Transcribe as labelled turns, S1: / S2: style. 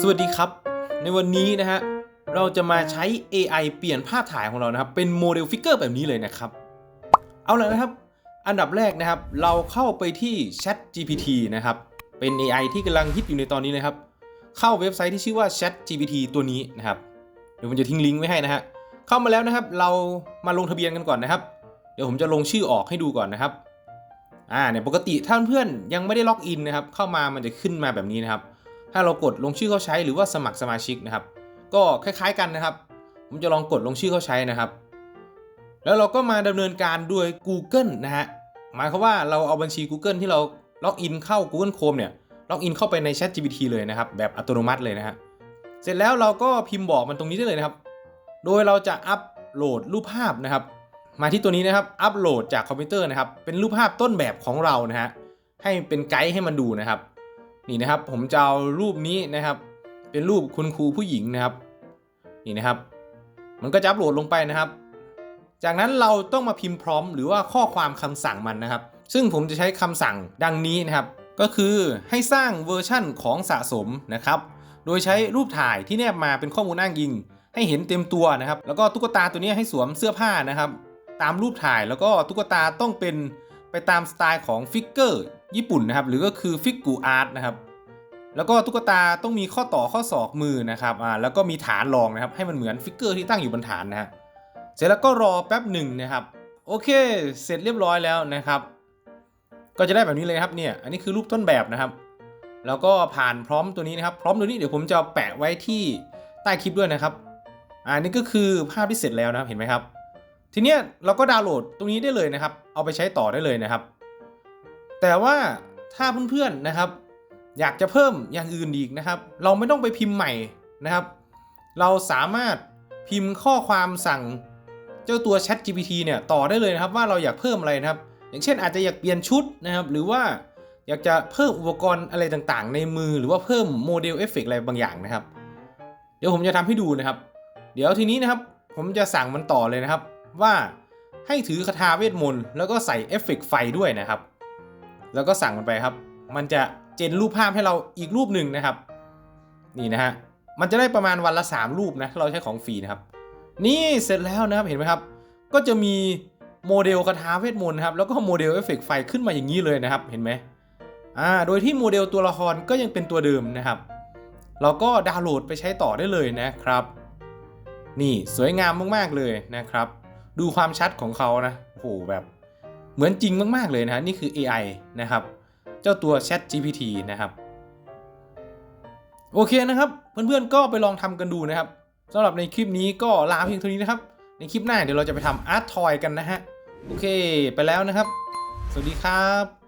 S1: สวัสดีครับ ในวันนี้นะฮะเราจะมาใช้ AI เปลี่ยนภาพถ่ายของเรานะครับ เป็นโมเดลฟิกเกอร์แบบนี้เลยนะครับ เอาละนะครับ อันดับแรกนะครับ เราเข้าไปที่ Chat GPT นะครับ เป็น AI ที่กำลังฮิตอยู่ในตอนนี้เลยครับ เข้าเว็บไซต์ที่ชื่อว่า Chat GPT ตัวนี้นะครับ เดี๋ยวผมจะทิ้งลิงก์ไว้ให้นะฮะ เข้ามาแล้วนะครับ เรามาลงทะเบียนกันก่อนนะครับ เดี๋ยวผมจะลงชื่อออกให้ดูก่อนนะครับ อ่าเนี่ยปกติถ้าเพื่อนยังไม่ได้ล็อกอินนะครับ เข้ามามันจะขึ้นมาแบบนี้นะครับ ถ้าเรากดลงชื่อเข้าใช้หรือว่าสมัครสมาชิกนะครับ ก็คล้ายๆกันนะครับ ผมจะลองกดลงชื่อเข้าใช้นะครับ แล้วเราก็มาดำเนินการด้วย Google นะฮะหมายความว่าเราเอาบัญชี Google ที่เราล็อกอินเข้า Google Chrome เนี่ยล็อกอินเข้าไปใน Chat GPT เลยนะครับ แบบอัตโนมัติเลยนะฮะเสร็จแล้วเราก็พิมพ์บอกมันตรงนี้ได้เลยนะครับ โดยเราจะอัปโหลดรูปภาพนะครับ มาที่ตัวนี้นะครับ อัปโหลดจากคอมพิวเตอร์นะครับ เป็นรูปภาพต้นแบบของเรานะฮะให้เป็นไกด์ให้มันดูนะครับ นี่นะครับผมจะเอารูปนี้นะครับ เป็นรูปคุณครูผู้หญิงนะครับ นี่นะครับ มันก็จะอัปโหลดลงไปนะครับ จากนั้นเราต้องมาพิมพ์พร้อมหรือว่าข้อความคำสั่งมันนะครับ ซึ่งผมจะใช้คำสั่งดังนี้นะครับ ก็คือให้สร้างเวอร์ชั่นของสะสมนะครับ โดยใช้รูปถ่ายที่แนบมาเป็นข้อมูลอ้างอิง ให้เห็นเต็มตัวนะครับ แล้วก็ตุ๊กตาตัวนี้ให้สวมเสื้อผ้านะครับ ตามรูปถ่ายแล้วก็ตุ๊กตาต้องเป็นไปตามสไตล์ของฟิกเกอร์ ญี่ปุ่นนะครับ หรือก็คือฟิกกูอาร์ตนะครับ แล้วก็ตุ๊กตาต้องมีข้อต่อข้อศอกมือนะครับอ่าแล้วก็มีฐานรองนะครับ ให้มันเหมือนฟิกเกอร์ที่ตั้งอยู่บนฐานนะฮะเสร็จแล้วก็รอแป๊บหนึ่งนะครับ โอเค เสร็จเรียบร้อยแล้วนะครับ ก็จะได้แบบนี้เลยครับเนี่ย อันนี้คือรูปต้นแบบนะครับ แล้วก็ผ่านพร้อมตัวนี้นะครับ พร้อมตัวนี้เดี๋ยวผมจะแปะไว้ที่ใต้คลิปด้วยนะครับอ่านี่ก็คือภาพที่เสร็จแล้วนะครับเห็นไหมครับ ทีเนี้ยเราก็ดาวน์โหลดตรงนี้ได้เลยนะครับ เอาไปใช้ต่อได้เลยนะครับ แต่ว่าถ้าเพื่อนๆนะครับ อยากจะเพิ่มอย่างอื่นอีกนะครับ เราไม่ต้องไปพิมพ์ใหม่นะครับ เราสามารถพิมพ์ข้อความสั่งเจ้าตัว Chat GPT เนี่ยต่อได้เลยนะครับว่าเราอยากเพิ่มอะไรนะครับ อย่างเช่นอาจจะอยากเปลี่ยนชุดนะครับ หรือว่าอยากจะเพิ่มอุปกรณ์อะไรต่างๆ ในมือหรือว่าเพิ่มโมเดลเอฟเฟกอะไรบางอย่างนะครับ เดี๋ยวผมจะทำให้ดูนะครับ เดี๋ยวทีนี้นะครับ ผมจะสั่งมันต่อเลยนะครับ ว่าให้ถือคาถาเวทมนต์แล้วก็ใส่เอฟเฟกต์ไฟด้วยนะครับ แล้วก็สั่งมันไปครับ มันจะเจนรูปภาพให้เราอีกรูปหนึ่งนะครับ นี่นะฮะ มันจะได้ประมาณวันละ 3 รูปนะถ้าเราใช้ของฟรีนะครับ นี่เสร็จแล้วนะครับ เห็นไหมครับ ก็จะมีโมเดลคาถาเวทมนต์นะครับ แล้วก็โมเดลเอฟเฟกต์ไฟขึ้นมาอย่างนี้เลยนะครับ เห็นไหมอ่า โดยที่โมเดลตัวละครก็ยังเป็นตัวเดิมนะครับ เราก็ดาวน์โหลดไปใช้ต่อได้เลยนะครับ นี่สวยงามมากๆเลยนะครับ ดูความชัดของเขานะ โอ้โหแบบ เหมือนจริงมาก ๆ เลยนะฮะนี่คือ AI นะครับ เจ้าตัว Chat GPT นะครับ โอเคนะครับ เพื่อนๆก็ไปลองทำกันดูนะครับสำหรับในคลิปนี้ก็ลาเพียงเท่านี้นะครับ ในคลิปหน้าเดี๋ยวเราจะไปทำอาร์ตทอยกันนะฮะ โอเค ไปแล้วนะครับ สวัสดีครับ